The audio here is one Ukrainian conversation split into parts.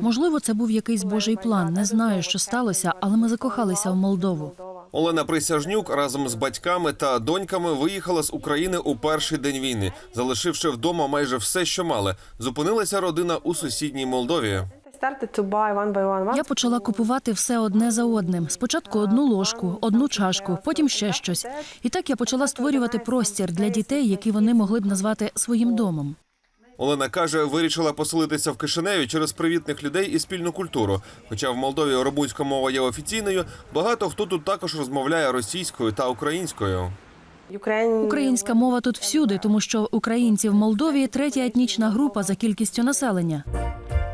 Можливо, це був якийсь божий план. Не знаю, що сталося, але ми закохалися в Молдову. Олена Присяжнюк разом з батьками та доньками виїхала з України у перший день війни, залишивши вдома майже все, що мали. Зупинилася родина у сусідній Молдові. Я почала купувати все одне за одним. Спочатку одну ложку, одну чашку, потім ще щось. І так я почала створювати простір для дітей, які вони могли б назвати своїм домом. Олена каже, вирішила поселитися в Кишиневі через привітних людей і спільну культуру. Хоча в Молдові румунська мова є офіційною, багато хто тут також розмовляє російською та українською. Українська мова тут всюди, тому що українці в Молдові третя етнічна група за кількістю населення.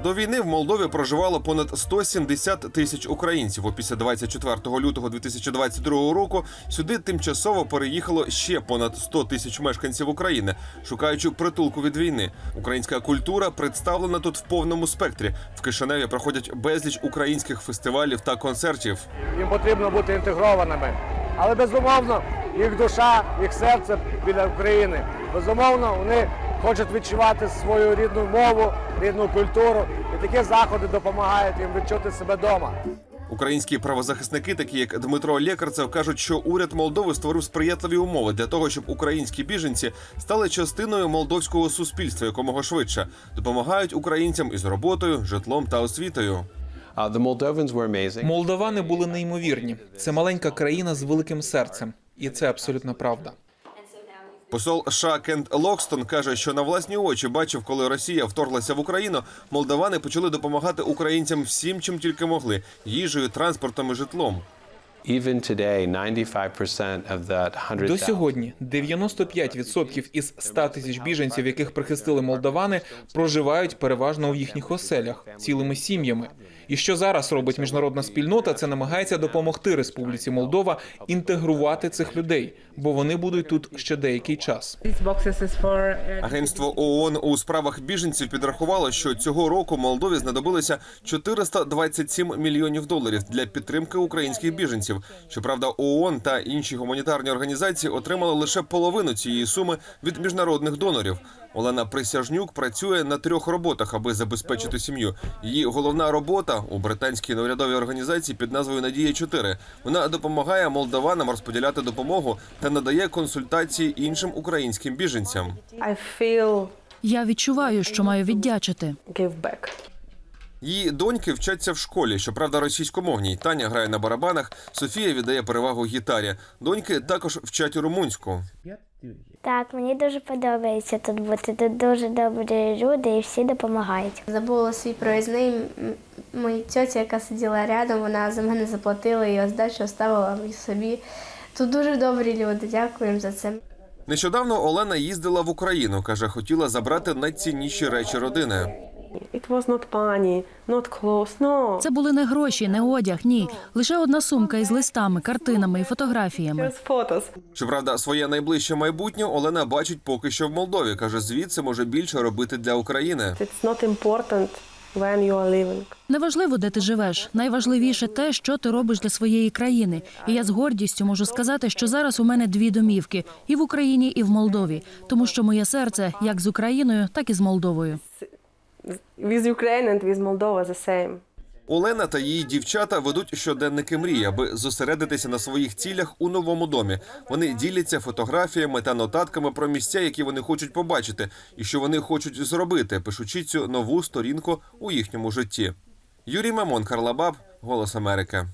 До війни в Молдові проживало понад 170 тисяч українців. Після 24 лютого 2022 року сюди тимчасово переїхало ще понад 100 тисяч мешканців України, шукаючи притулку від війни. Українська культура представлена тут в повному спектрі. В Кишиневі проходять безліч українських фестивалів та концертів. їм потрібно бути інтегрованими. Але безумовно, їх душа, їх серце біля України. Безумовно, вони хочуть відчувати свою рідну мову, рідну культуру. І такі заходи допомагають їм відчути себе вдома. Українські правозахисники, такі як Дмитро Лекарцев, кажуть, що уряд Молдови створив сприятливі умови для того, щоб українські біженці стали частиною молдовського суспільства якомога швидше, допомагають українцям із роботою, житлом та освітою. The Moldovans. Молдовани були неймовірні. Це маленька країна з великим серцем, і це абсолютно правда. Посол США Кент Локстон каже, що на власні очі бачив, коли Росія вторглася в Україну, молдавани почали допомагати українцям всім, чим тільки могли їжею, транспортом і житлом. Even today, 95% of that 100,000 До сьогодні 95% із 100 тисяч біженців, яких прихистили молдавани, проживають переважно у їхніх оселях цілими сім'ями. І що зараз робить міжнародна спільнота? Це намагається допомогти Республіці Молдова інтегрувати цих людей, бо вони будуть тут ще деякий час. Uh, Агентство ООН у справах біженців підрахувало, що цього року Молдові знадобилося 427 мільйонів доларів для підтримки українських біженців. Щоправда, ООН та інші гуманітарні організації отримали лише половину цієї суми від міжнародних донорів. Олена Присяжнюк працює на трьох роботах, аби забезпечити сім'ю. Її головна робота у британській неурядовій організації під назвою Надія 4 Вона допомагає молдаванам розподіляти допомогу та надає консультації іншим українським біженцям. Я відчуваю, що маю віддячити. Її доньки вчаться в школі, щоправда, російськомовній. Таня грає на барабанах, Софія віддає перевагу гітарі. Доньки також вчать румунську. Так, мені дуже подобається тут бути. Тут дуже добрі люди і всі допомагають. Забула свій проїзний. М- Моя тьотя, яка сиділа рядом, вона за мене заплатила і здачу оставила собі. Тут дуже добрі люди. Дякую їм за це. Нещодавно Олена їздила в Україну. каже, хотіла забрати найцінніші речі родини. It was not money, not clothes, no. Це були не гроші, не одяг, ні. Лише одна сумка із листами, картинами і фотографіями. Just photos. Щоправда, своє найближче майбутнє Олена бачить поки що в Молдові. каже, звідси може більше робити для України. It's not important when you are living. Неважливо, де ти живеш. Найважливіше те, що ти робиш для своєї країни. І я з гордістю можу сказати, що зараз у мене дві домівки і в Україні, і в Молдові, тому що моє серце як з Україною, так і з Молдовою. With Ukraine and with Moldova the same. Олена та її дівчата ведуть щоденники мрії, аби зосередитися на своїх цілях у новому домі. Вони діляться фотографіями та нотатками про місця, які вони хочуть побачити, і що вони хочуть зробити, пишучи цю нову сторінку у їхньому житті. Юрій Мамон, Карлабаб, Голос Америки.